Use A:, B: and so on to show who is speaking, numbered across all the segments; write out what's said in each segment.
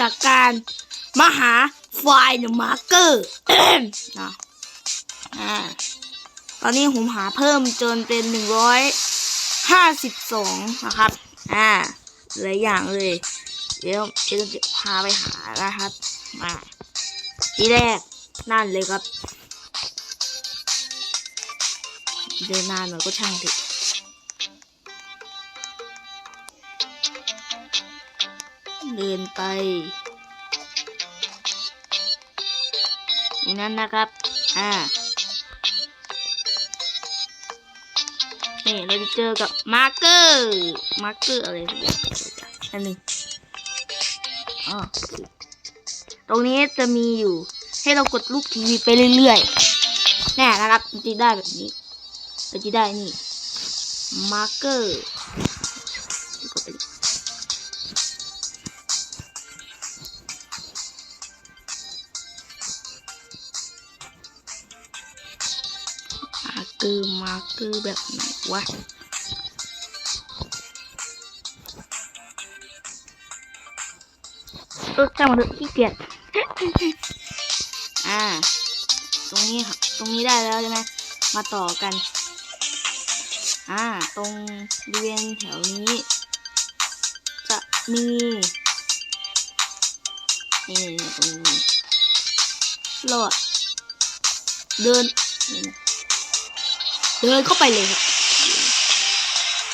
A: จากการมาหาไฟล์มาร์เกอร์นะอ่าตอนนี้ผมหาเพิ่มจนเป็นหนึ่งร้อยห้าสิบสองนะครับ อ่าหลายอย่างเลย เดี๋ยวเดี๋ยวจะพาไปหานะครับ มาที่แรกนั่นเลยครับ เดินนานหน่อยก็ช่างเถอะ เดินไปอย่างนั้นนะครับ อ่า นี่เราจะเจอกับมาร์เกอร์ มาร์เกอร์อะไรสักอย่างอันหนึ่งอ๋อตรงนี้จะมีอยู่ ให้เรากดลูกทีวีไปเรื่อยๆแน่นะครับมันจะได้แบบนี้เราจะได้นี่ มาร์เกอร์ อร์มาร์เกอร์แบบไหนวะเออช่างมันเถอขี้เกียจอ่า ตรงนี้ตรงนี้ได้แล้วใช่ไหมมาต่อกัน อ่า ตรงบริเวณแถวนี้ จะมีนี่ตรงนี้รอดเดินนี่นะ เดินเข้าไปเลยครับ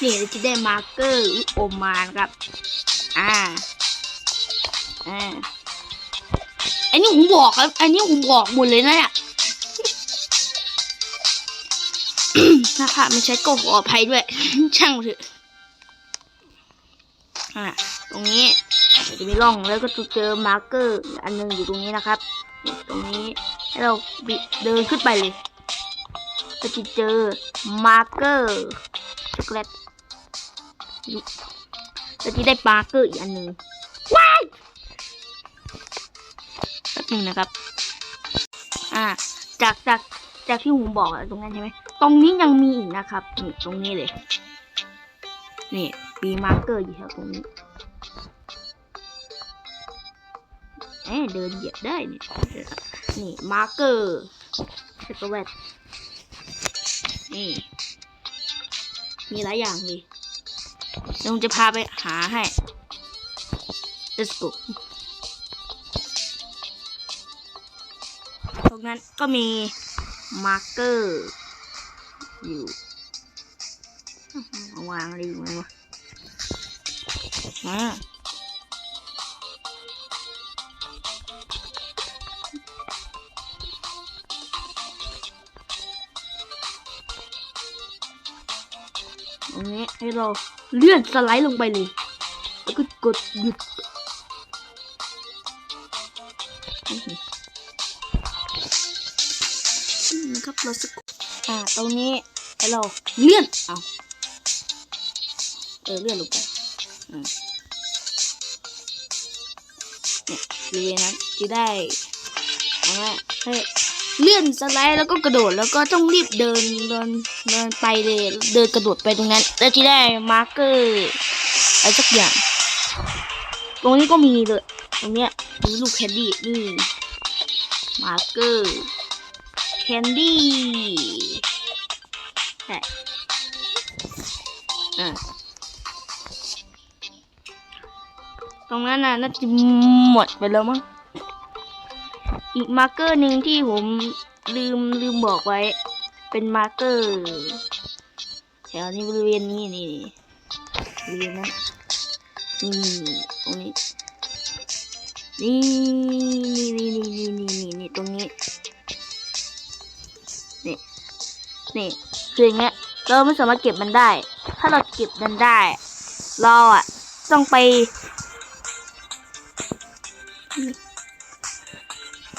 A: นี่เราจะได้มาร์เกอร์โอมานครับ อ่า อ่า อันนี้ผมบอกครับ อันนี้ผมบอกหมดเลยนะเนี่ยนะคะไม่ใช่ก็ขออภัยด้วย ช่างเถอะ อ่า ตรงนี้จะมีร่องแล้วก็จะเจอมาร์เกอร์ อันหนึงอยู่ตรงนี้นะครับ ตรงนี้ให้เราเดินขึ้นไปเลย ก็จะเจอมาร์เกอร์ช็อกโกแลตนี่แล้วที่ได้มาร์เกอร์อีกอันหนึ่งว้ายแป๊บหนึงนะครับ อ่า จากจากจากที่ผมบอกตรงนั้นใช่ไหม ตรงนี้ยังมีอีกนะครับนี่ตรงนี้เลย นี่มีมาร์เกอร์อยู่แถวตรงนี้เอ๊เดินเหยียบได้เนี่ยนี่มาร์เกอร์ช็อกโกแลต นี่ มีหลายอย่างเลยเดี๋ยวผมจะพาไปหาให้ let's go ตรงนั้นก็มีมาร์เกอร์อยู่เอาวางอะไรอยู่ไหนวะอ่า ให้เราเลื่อนสไลด์ลงไปเลยแล้วก็กดหยุดอื้อหืออืมนะครับเราสกอ่าตรงนี้ให้เราเลื่อนเอาเออเลื่อนลงไปอืมเนี่ยบริเวณนั้นจะได้เอาละให้ เลื่อนสไลด์แล้วก็กระโดดแล้วก็ต้องรีบเดินเดินเดินไปเลยเดินกระโดดไปตรงนั้น แล้วจะได้มาร์กเกอร์อะไรสักอย่าง ตรงนี้ก็มีเลย ตรงเนี้ยมีลูกแคนดี้นี่มาร์กเกอร์แคนดี้ใช่อะตรงนั้นน่ะน่าจะหมดไปแล้วมั้ง อีกมาร์กเกอร์หนึ่งที่ผมลืมลืมบอกไว้ เป็นมาร์กเกอร์แถวนี้บริเวณนี้นี่บริเวณนั้นนี่ตรงนี้นี่นี่นี่นี่นี่นี่นี่ตรงนี้นี่นี่คืออย่างเงี้ยเราไม่สามารถเก็บมันได้ ถ้าเราเก็บมันได้ เราอะต้องไป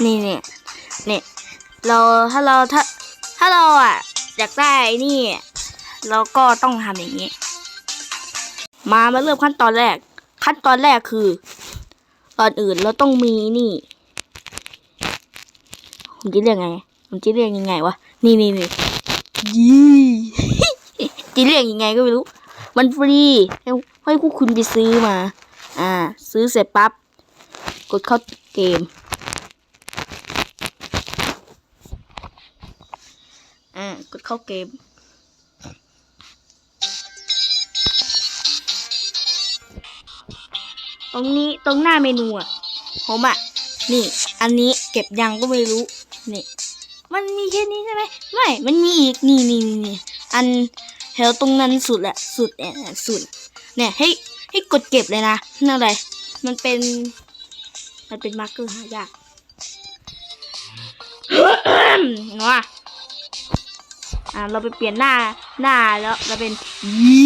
A: นี่เนี่ยนี่เราถ้าเราถ้าถ้าเราอะอยากได้นี่ เราก็ต้องทำอย่างนี้ มามาเริ่มขั้นตอนแรก ขั้นตอนแรกคือตอนอื่นเราต้องมีนี่ผมจะเรียกไงผมจะเรียกยังไงวะนี่นี่นี่ยี่จะเรียกยังไงก็ไม่รู้ มันฟรีให้ให้พวกคุณไปซื้อมา อ่า ซื้อเสร็จปั๊บกดเข้าเกม อ่า กดเข้าเกม ตรงนี้ตรงหน้าเมนูอะผมอะ นี่ อันนี้เก็บยังก็ไม่รู้ นี่ มันมีแค่นี้ใช่ไหมไม่ มันมีอีกนี่นี่นี่นี่อันแถวตรงนั้นสุดแหละ สุดเนี่ยสุด เนี่ยให้ให้กดเก็บเลยนะนั่นอะไร มันเป็น มันเป็นมาร์กเกอร์หายากเนาะ อ่าเราไปเปลี่ยนหน้าหน้าแล้วเราเป็นยี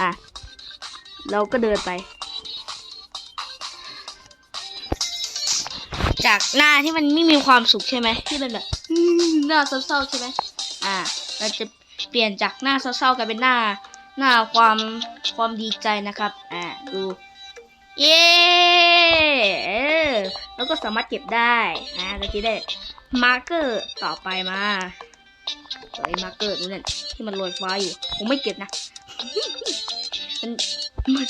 A: อะเราก็เดินไป จากหน้าที่มันไม่มีความสุขใช่ไหมที่เป็นแบบหน้าเศร้าๆใช่ไหมอ่าเราจะเปลี่ยนจากหน้าเศร้าๆกลายเป็นหน้า หน้าความความดีใจนะครับอ่าดูเย้เออแล้วก็สามารถเก็บได้อ่าเราจะได้ มาร์เกอร์ต่อไปมาเฮ้ยมาร์เกอร์ดูนั่นที่มันลอยฟ้าอยู่ผมไม่เก็บนะ มันมัน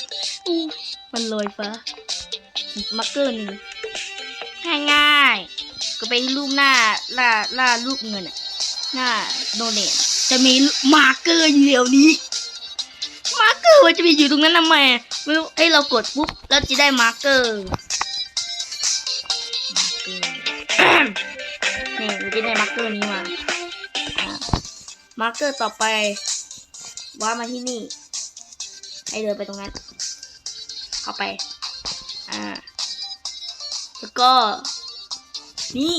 A: มันลอยฟ้ามาร์เกอร์หนึ่งง่ายๆก็ไปรูปหน้าล่าล่ารูปเงินอะหน้าโดเนทจะมีมาร์เกอร์อยู่เดี๋ยวนี้ มาร์เกอร์มันจะมีอยู่ตรงนั้นทำไมไม่รู้ให้เรากดปุ๊บแล้วจะได้มาร์เกอร์ นี่เราจะได้มาร์กเกอร์นี้มามาร์กเกอร์ต่อไปว่ามาที่นี่ ให้เดินไปตรงนั้น เข้าไป อ่า แล้วก็ นี่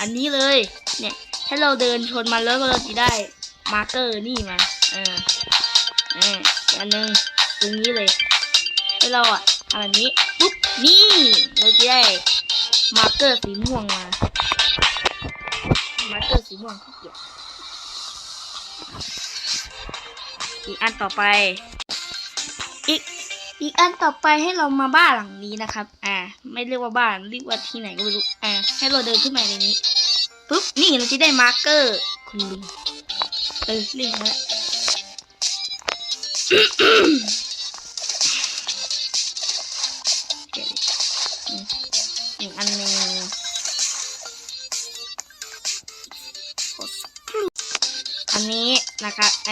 A: อันนี้เลย เนี่ย ให้เราเดินชนมันแล้วก็เราจะได้มาร์กเกอร์นี่มาอ่าอ่าอีกอันหนึงตรงนี้เลยให้เราอะทำแบบนี้ปุ๊บนี่เราจะได้มาร์กเกอร์สีม่วงมา สีม่วงที่เกียวอีกอันต่อไป อีกอีกอันต่อไปให้เรามาบ้านหลังนี้นะครับ อ่า ไม่เรียกว่าบ้านเรียกว่าที่ไหนก็ไม่รู้ อ่า ให้เราเดินขึ้นมาในนี้ปุ๊บ นี่เราจะได้มาร์กเกอร์ คุณลุง เออเรียกแล้ว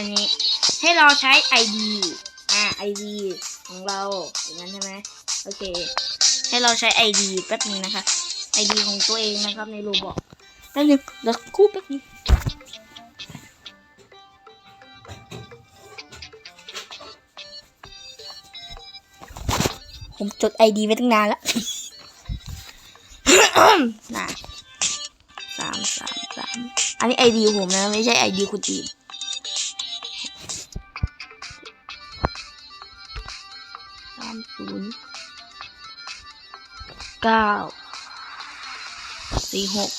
A: อันนี้ให้เราใช้ ID อ่า ID ของเราอย่างนั้นใช่ไหมโอเค ให้เราใช้ ID แป๊บนึงนะคะ ID ของตัวเองนะครับในโรบอกแป๊บนึงเดี๋ยวคู่แป๊บนึงผมจดไอดีไว้ตั้งนานแล้วนะสามสามสามอันนี้ไอดีผมนะ ไม่ใช่ไอดีคุณอื่น เก้าสี่หก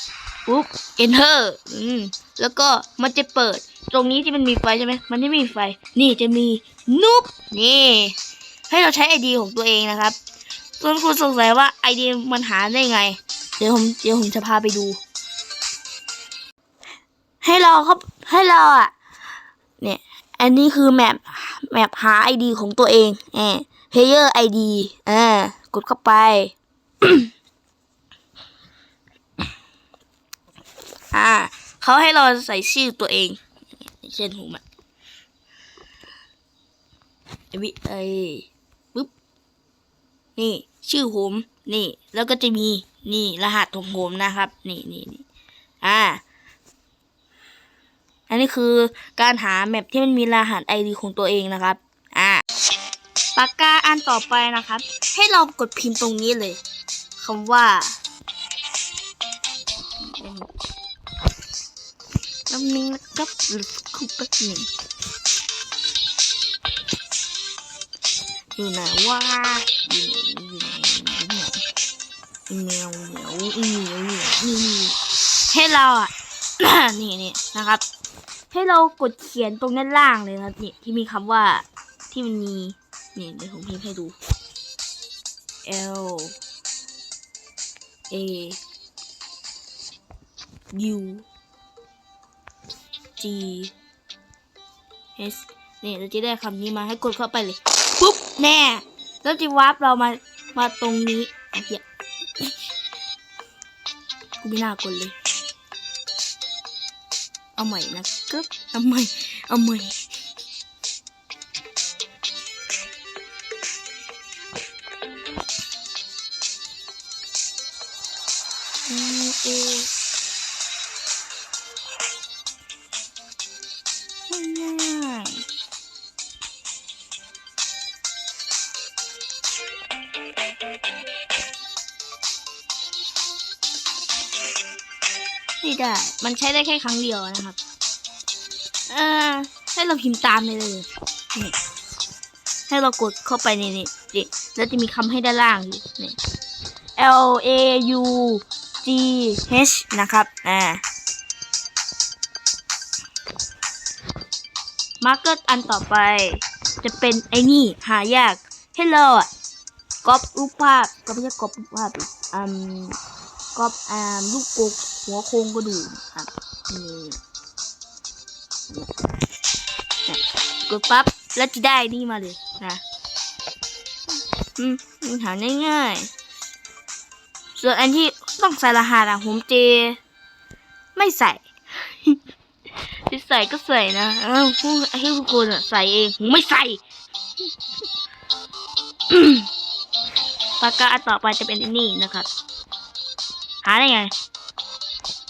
A: ปุ๊บ enter อืม แล้วก็มันจะเปิด ตรงนี้ที่มันมีไฟใช่ไหม มันไม่มีไฟ นี่จะมีนุ๊บนี่ ให้เราใช้ไอดีของตัวเองนะครับส่วนคุณสงสัยว่าไอดีมันหาได้ไง เดี๋ยวผม เดี๋ยวผมจะพาไปดู ให้เราครับ ให้เราอะ เนี่ย อันนี้คือแมป แมปหาไอดีของตัวเองแอบ player ID อ่ากดเข้าไป อ่าเขาให้เราใส่ชื่อตัวเอง เช่นผมอะวิไอปุ๊บ นี่ ชื่อผมนี่ แล้วก็จะมีนี่รหัสของผมนะครับ นี่นี่นี่อ่า อันนี้คือการหาแมปที่มันมีรหัสไอดีของตัวเองนะครับ อ่าปากกาอันต่อไปนะครับ ให้เรากดพิมพ์ตรงนี้เลยำว่าแป๊บนึงนะครับคุปแป๊บนึ่งอยู่ไหนว่าอยู่ไหนอยู่ไหนอยู่ไหนอีเมลเหมียวอีเมลเหมียวนี่ให้เราอะนี่นี่นะครับ ให้เรากดเขียนตรงด้านล่างเลยนะนี่ที่มีคำว่าที่มันมีนี่เดี๋ยวผมพิมพ์ให้ดู L A U G S เนี่ยเราจะได้คำนี้มาให้กดเข้าไปเลย ปุ๊บ แน่แล้วจะวาร์ปเรามา มาตรงนี้ไอ้เหี้ยกูไม่น่ากดเลย เอาใหม่นะกึ๊บเอาใหม่ เอาใหม่ ไม่ได้ มันใช้ได้แค่ครั้งเดียวนะครับอ่าให้เราพิมพ์ตามเลยเลยนี่ให้เรากดเข้าไปในนี่นี่แล้วจะมีคำให้ด้านล่างอยู่นี่ L A U G H นะครับ อ่า มาร์เกอร์อันต่อไป จะเป็นไอ้นี่ หายาก ให้เราอะก๊อปรูปภาพก็ไม่ใช่ก๊อปรูปภาพดิอืม ก๊อปอ่าลูกกกหัวโครงกระดูกครับนี่เนี่ยกดปั๊บแล้วจะได้นี่มาเลยนะอืมหาง่ายๆ ส่วนอันที่ต้องใส่รหัสอะผมเจ ไม่ใส่จะใส่ก็ใส่นะเออผู้ให้ทุกคนอะใส่เองผมไม่ใส่ปากกาต่อไปจะเป็นอันนี้นะครับาได้ไง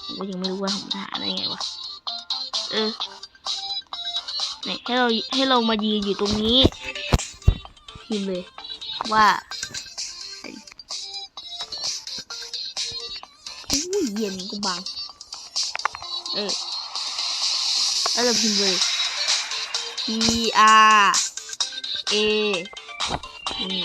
A: ผมก็ยังไม่รู้ว่าผมหาได้ไงวะเออเนี่ยให้เราให้เรามายืนอยู่ตรงนี้พิมพ์เลยว่าอุ้ยเย็นกูบังเออแล้วเราพิมพ์เลย P R A นี่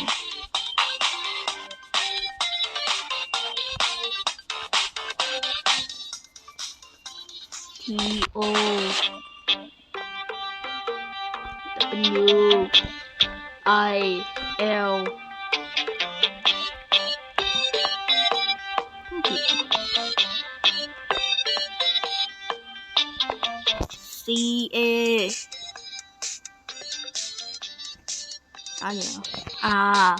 A: L ซี A อะไรอะ R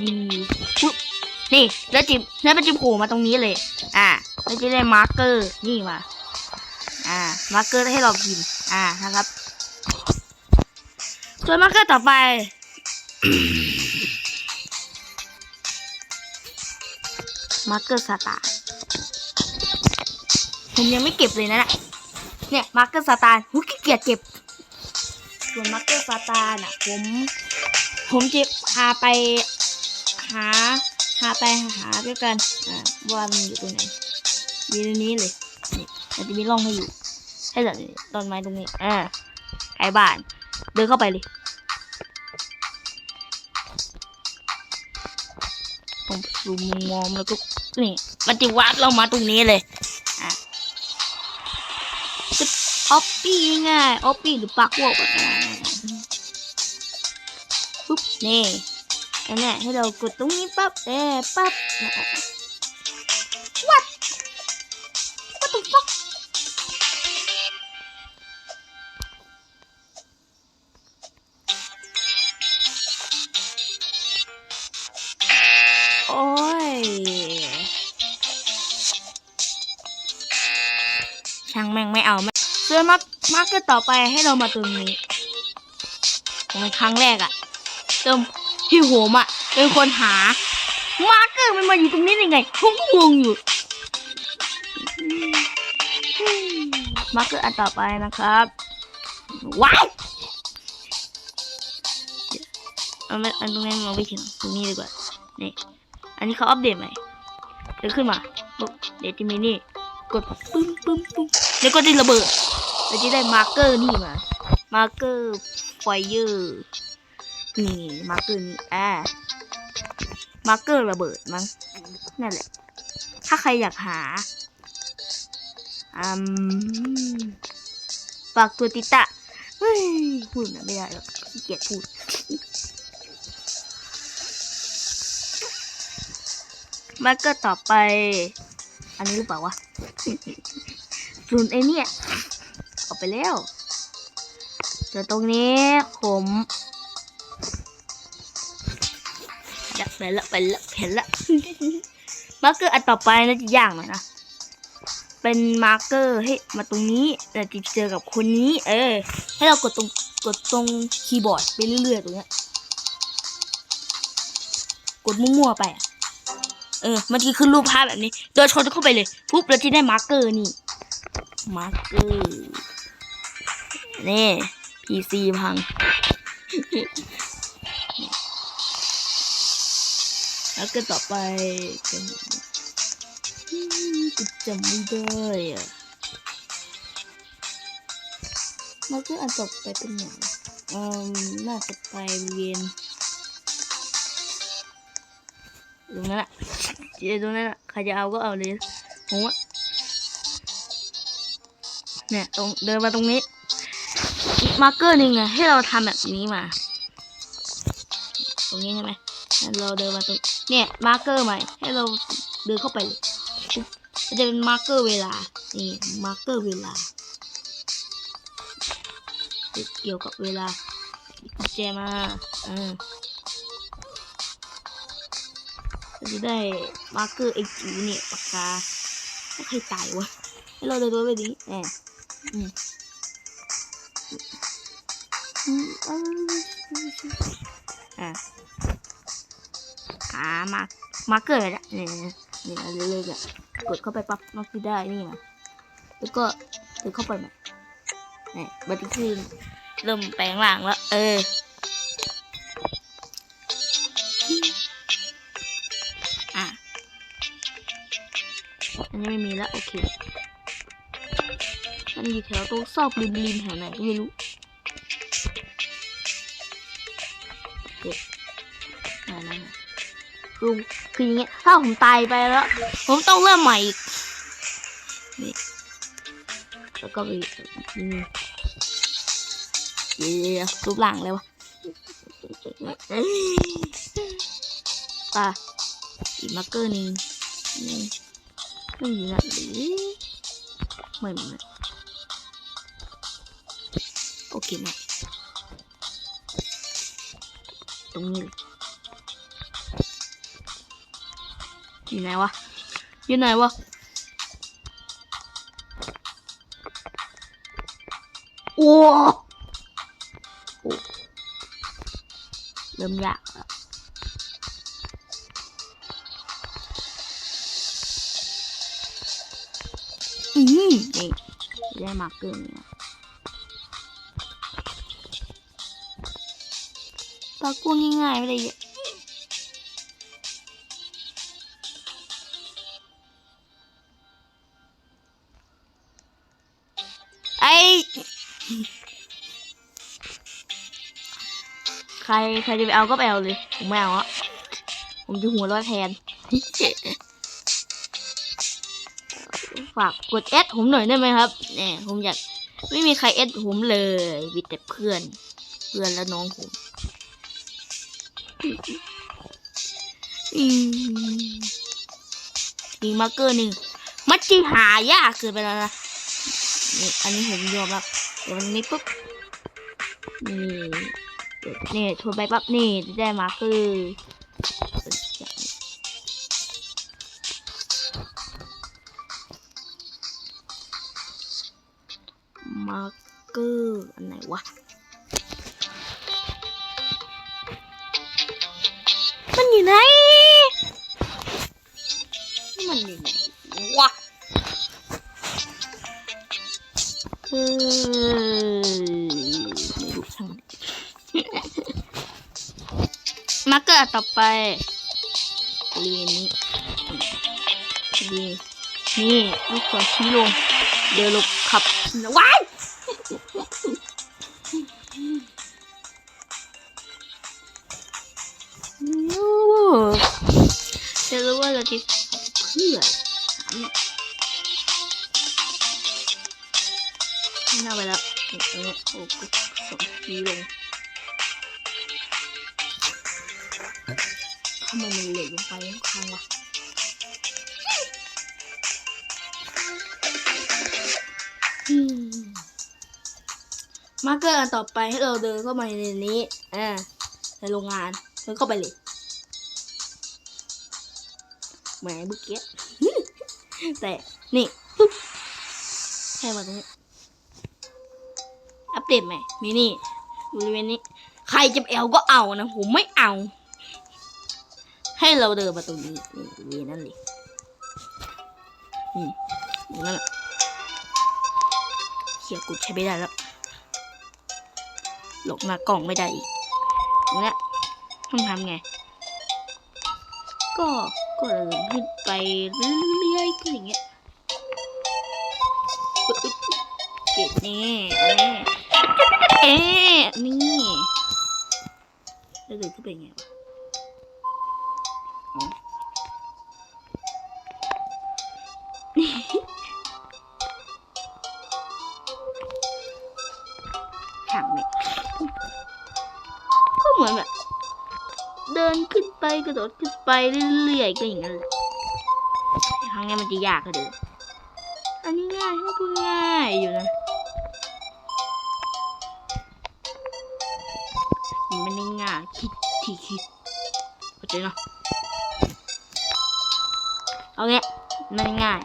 A: D ปุ๊บนี่ แล้วจิบแล้วมันจิบโผล่มาตรงนี้เลย อ่าแล้วจะได้มาร์กเกอร์นี่มา อ่า มาร์กเกอร์ให้เราพิมพ์อ่านะครับ ส่วนมาร์กเกอร์ต่อไป มาร์เกอร์สตาร์ผมยังไม่เก็บเลยนะเนี่ยมาร์เกอร์สตาร์หูขี้เกียจเก็บ ส่วนมาร์เกอร์สตาร์น่ะ ผม ผมจะพาไปหา หาไปหาด้วยกัน อ่าว่ามันอยู่ตรงไหนอยู่ในนี้เลยนี่มันจะมีร่องให้อยู่ ให้แบบนี้ต้นไม้ตรงนี้ อ่าใกล้บ้าน เดินเข้าไปเลย ผมซูมมองแล้วก็นี่มันจะวัดเรามาตรงนี้เลยอะออปปี้ง่ายออปปี้หรือปักวกแบบนั้ปุ๊บนี่อันเนี้ยให้เรากดตรงนี้ปั๊บเอ๊ปั๊บ มาร์กเกอร์ต่อไปให้เรามาตรงนี้ผมเป็นครั้งแรกอะเติมที่ผมอะเป็นคนหา มาร์กเกอร์มันมาอยู่ตรงนี้ได้ไงผมก็งงอยู่ มาร์กเกอร์อันต่อไปนะครับว้าวเอาไม่อันตรงนี้มองไม่ถึงตรงนี้ดีกว่านี่อันนี้เขาอัปเดตใหม่เดี๋ยวขึ้นมาเดี๋ยวจะมีนี่กดปึ้มปึ้มปึ้มแล้วก็ได้ระเบิด เราจะได้มาร์กเกอร์นี่มา มาร์กเกอร์ไฟเยอร์นี่มาร์กเกอร์นี่อ่ามาร์กเกอร์ระเบิดมั้งนั่นแหละ ถ้าใครอยากหาอืมฝากตัวติดตะเฮ้ยพูดนะไม่ได้หรอกขี้เกียจพูดมาร์กเกอร์ต่อไป อันนี้หรือเปล่าวะส่วนไอเนี่ย ไปแล้วส่วตรงนี้ผมเจะไปละไปละเห็นละมาร์กเกอร์อันต่อไปน่าจะยากหน่อยนะเป็นมาร์กเกอร์ให้มาตรงนี้เราจะเจอกับคนนี้ เออ ให้เรากดตรงกดตรงคีย์บอร์ดไปเรื่อยๆตรงเนี้ยกดมั่วๆไปอะเออมันจะขึ้นรูปภาพแบบนี้ โดยชนเข้าไปเลยปุ๊บเราจะได้มาร์กเกอร์นี่มาร์กเกอร์ นี่ PC พัง แล้วก็ต่อไปเป็นกูจำไม่ได้อะมันก็อันต่อไปเป็นอย่างอืมน่าจะไปเรียนตรงนั้นอะเดี๋ยวตรงนั้นอะใครจะเอาก็เอาเลยผมว่าเนี่ยตรงเดินมาตรงนี้ อีกมาร์กเกอร์หนึ่งอะให้เราทำแบบนี้มา ตรงนี้ใช่ไหมเราเดินมาตรงเนี่ยมาร์กเกอร์ใหม่ ให้เราเดินเข้าไปเลยมันจะเป็นมาร์กเกอร์เวลา นี่มาร์กเกอร์เวลา เกี่ยวกับเวลาแจมาเออเราจะได้มาร์กเกอร์ไอจิ๋วเนี่ยปากกาไม่เคยตายวะให้เราเดินตัวไปนี้แหมอืม อืมเอออะหามามาเกิดอะเนี่ยเนี่ยเรื่อยๆอะกดเข้าไปปั๊บมันคือได้นี่มาแล้วก็เดินเข้าไปใหม่นี่บัตรคือเริ่มแปลงร่างแล้ว เอออะอันนี้ไม่มีแล้ว โอเคมันอยู่แถวตรงซอกริมๆแถวไหนก็ไม่รู้ คือคืออย่างเงี้ย ถ้าผมตายไปแล้ว ผมต้องเริ่มใหม่อีกนี่แล้วก็ไปอืมเดี๋ยรูปหลังเลยวะป่ะอีมาร์เกอร์นึงนี่ไม่มีนะหรือไม่ไม่โอเคนะตรงนี้ อยู่ไหนวะอยู่ไหนวะโอ้โอ้เริ่มยากแล้วอืมนี่ได้มาเกอร์นี่นะปากู้ง่ายๆไม่ได้เยอะ รใครจะไปเอาก็ไปเอาเลย ผมไม่เอาอะผมจะหัวเร้อนแทน ฝากกดเอสผมหน่อยได้ไหมครับเนี่ยผมอยากไม่มีใครเอสผมเลยมีแต่เพื่อน เพื่อนและน้องผมมีมาร์เกอร์หนึ่งมันจีหายากเกินไปแล้วนะนี่อันนี้ผมยอมแล้วเดี๋ยววันนี้ปุ๊บนี่ นี่ทวนี่โทรไปปั๊บนี่จะได้มาคือ มาร์กเกอร์ต่อไปเรียนนี้นี่นี่ลูกศรชี้ลง เดี๋ยวลงขับว้ายนูจะรู้ว่าเราจะเพื่อถามไม่น่าไปแล้วนี่ตรงนี้โอ้ก็สองทีลง มาร์กเกอร์อันต่อไปให้เราเดินเข้ามาในนี้อ่าในโรงงานเดินเข้าไปเลยเหมเมื่อกี้แต่นี่ปุ๊บให้มาตรงนี้อัปเดตใหมมีนี่บริเวณนี้ ใครจะเอาก็เอานะผมไม่เอา ให้เราเดินมาตรงนี้นี่บริเวณนั้นเลยอืมนั้นแหละเขียกูใช้ไม่ได้แล้ว หลบมากล่องไม่ได้อีกตรงนี้ต้องทำไง ก็ก็เดินขึ้นไปเรื่อยๆก็อย่างเงี้ยเก็บนี่อันนี้เอ๊ะนี่แล้วเดินขึ้นไปไงวะ เดินขึ้นไปกระโดดขึ้นไปเรื่อยๆก็อย่างนั้นแหละครั้งนี้มันจะยากก็เดินอันนี้ง่ายมันก็ง่ายอยู่นะมันไม่ได้ง่ายคิดที่คิดเข้าใจเนาะเอาเงี้ยมันง่าย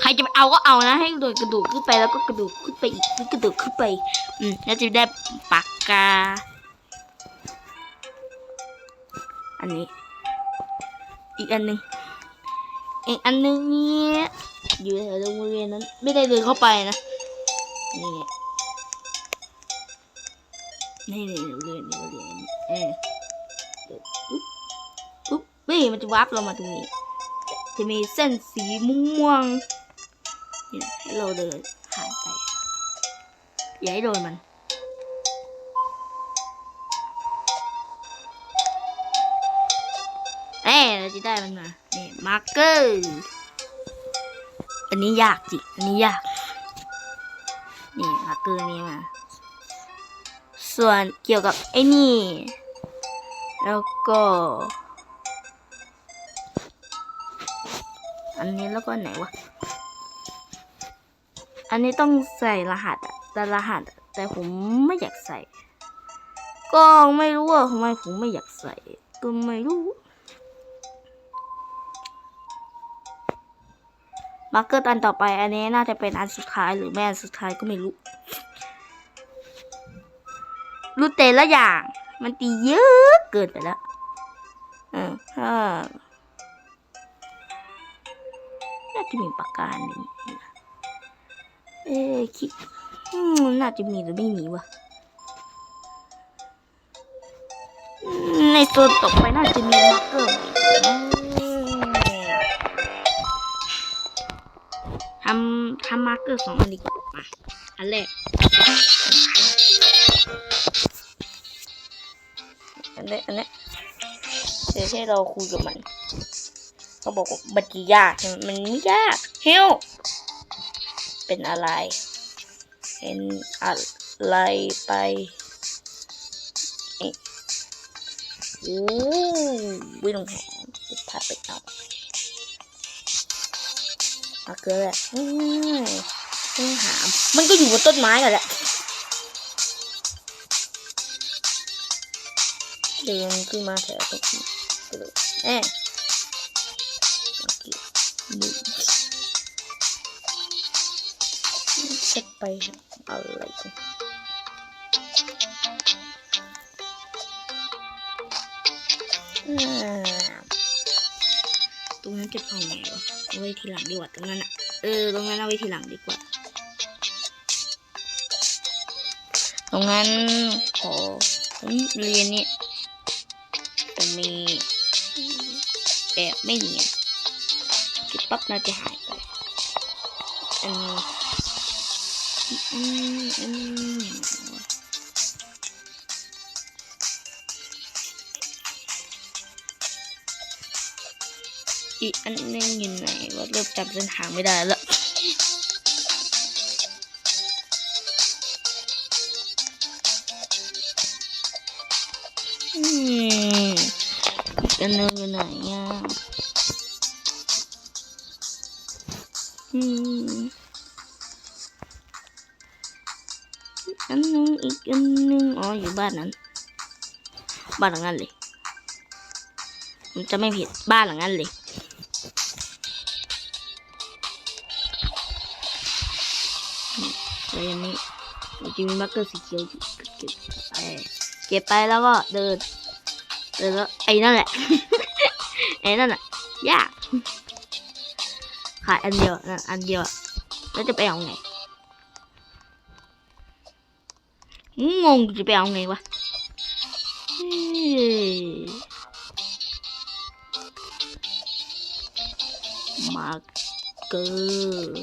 A: ใครจะไปเอาก็เอานะ ให้โดดกระโดดขึ้นไปแล้วก็กระโดดขึ้นไปอีกกระโดดขึ้นไป อืมแล้วจะได้ปากกา นนี้ อีกอันหนึ่งอีกอันหนึ่งเนี่ยอยู่แถวโรงเรียนนั้น ไม่ได้เดินเข้าไปนะ นี่เนี่นี่นี่เรียนนี่เรียนเออเดี๋ยวปุ๊บปุ๊บนี่มันจะวาร์ปเรามาตรงนี้ จะมีเส้นสีม่วงนี่นะให้เราเดินผ่านไปอย่าให้โดนมัน เอ้ยเราจะได้มันมานี่มาร์เกอร์อันนี้ยากจิอันนี้ยาก นี่มาร์เกอร์นี้มา ส่วนเกี่ยวกับไอ้นี่ แล้วก็ อันนี้แล้วก็ไหนวะ อันนี้ต้องใส่รหัสอะแต่รหัส แต่ผมไม่อยากใส่ก็ไม่รู้ว่าทำไมผมไม่อยากใส่ก็ไม่รู้ มาร์กเกอร์อันต่อไปอันนี้น่าจะเป็นอันสุดท้ายหรือไม่อันสุดท้ายก็ไม่รู้รู้แต่ละอย่าง มันตีเยอะเกินไปแล้วออถ้าน่าจะมีปากกาหนึ่งเอ๊คิดน่าจะมีหรือไม่มีวะในตัวต่อไปน่าจะมีมาร์กเกอร์ ทำทำมาร์เกอร์สองอันดีกว่ามาอันแรกอันนี้อันนี้เดี๋ยวให้เราคุยกับมันเขาบอกว่าบัตรยากมันไม่ยากเฮลเป็นอะไรเป็นอะไรไปอ๊ะโอ้วิ่งแหง มาเกลือแหละต้องหาม มันก็อยู่บนต้นไม้กันแหละเดินขึ้นมาแถวตรงนี้กระโดดแอะโอเคหนึ่งจะไปอะไรกันอ่า รงนั้นจะเอาไงวะเอาไว้ทีหลังดีกว่าตรงนั้นอะเออ ตรงนั้นเอาไว้ทีหลังดีกว่า ตรงนั้นขอผมเรียนนี่จะมีแอบไม่เนียนจุดปั๊บน่าจะหายไปอันนี้อันนี้อันนี้ อีกอันนึงอยู่ไหนว่าเริ่มจำเส้นทางไม่ได้แล้วอืมอีกอันนึงอยู่ไหนอะอืมอันนึงอีกอันนึงอ๋ออยู่บ้านนั้น บ้านหลังนั้นเลย ผมจะไม่ผิดบ้านหลังนั้นเลย จะมีมาร์กเกอร์สีเขียวอยู่เก็บไปเก็บไปแล้วก็เดินเดินแล้วไอ้นั่นแหละ ไอ้นั่นอะยากขายอันเดียวนะอันเดียวแล้วจะไปเอาไงงงจะไปเอาไงวะมาร์กเกอร์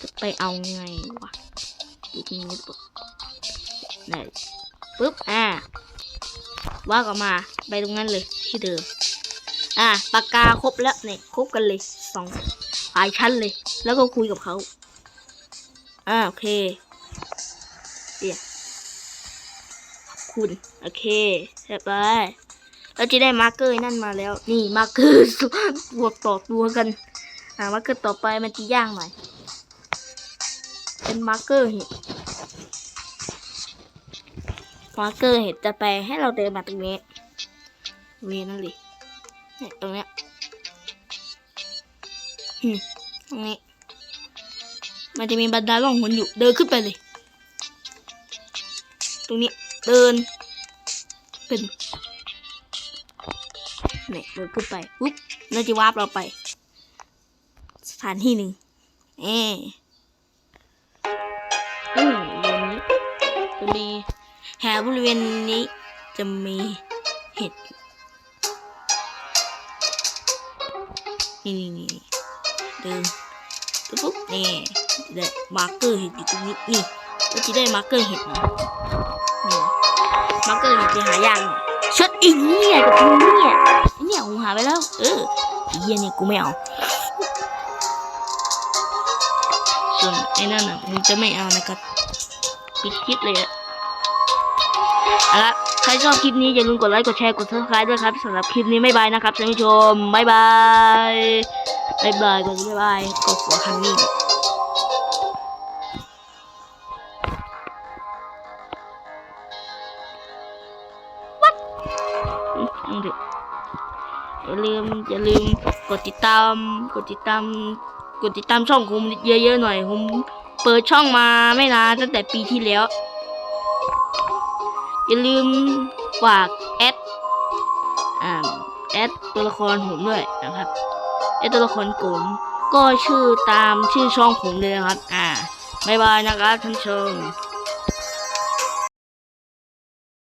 A: จะไปเอาไงวะ ดูตรงนี้ปุ๊บนี่ปุ๊บ อ่า ว่ากออกมา ไปตรงนั้นเลยที่เดิม อะปากกาครบแล้วเนี่ยครบกันเลยสองหลายชั้นเลย แล้วก็คุยกับเขา อ่า โอเคเดี๋ยวคุณ โอเคเรียบร้อยเราจะได้มาร์กเกอร์นั่นมาแล้ว นี่มาร์กเกอร์บวกต่อตัวกัน อ่ามาร์กเกอร์ต่อไปมันจะยากหน่อย เป็นมาร์กเกอร์เห็ด มาร์เกอร์เห็ดจะไปให้เราเดินมาตรงนี้เวนั่นเลยเนี่ยตรงเนี้ยตรงนี้ มันจะมีบันไดล่องหนอยู่ เดินขึ้นไปเลย ตรงนี้ เดิน เป็นเนี่ยเดินขึ้นไปปุ๊บน่าจะวาร์ปเราไป สถานที่หนึ่งเออื แถวบริเวณนี้จะมีเห็ด นี่นี่นี่เดินปุ๊บนี่ได้มาร์เกอร์เห็ดอยู่ตรงนี้นี่ก็จะได้มาร์เกอร์เห็ดมานี่มาร์เกอร์เห็ดจะหายากชดอีเนี่ยกับกูเนี่ยเนี่ยกูหาไปแล้ว เอออ้เหี้ยเนี่ยกูไม่เอาส่วนไอ้นั่นอะผมจะไม่เอานะครับปิดคลิปเลยอะ ละใครชอบคลิปนี้อย่าลืมกดไลค์ กดแชร์ กด subscribe ด้วยครับสำหรับคลิปนี้บ๊ายบายนะครับท่านผู้ชมบายบายบายบายก่อนบ๊ายบายกดหัวคันนี้วัดอย่าลืมอย่าลืมกดติดตาม กดติดตาม กดติดตามช่องผมเยอะๆหน่อยผมเปิดช่องมาไม่นานตั้งแต่ปีที่แล้ว อย่าลืมฝากแอดอ่าแอดตัวละครผมด้วยนะครับแอดตัวละครผมก็ชื่อตามชื่อช่องผมเลยนะครับ อ่าบ๊ายบายนะครับท่านผู้ชม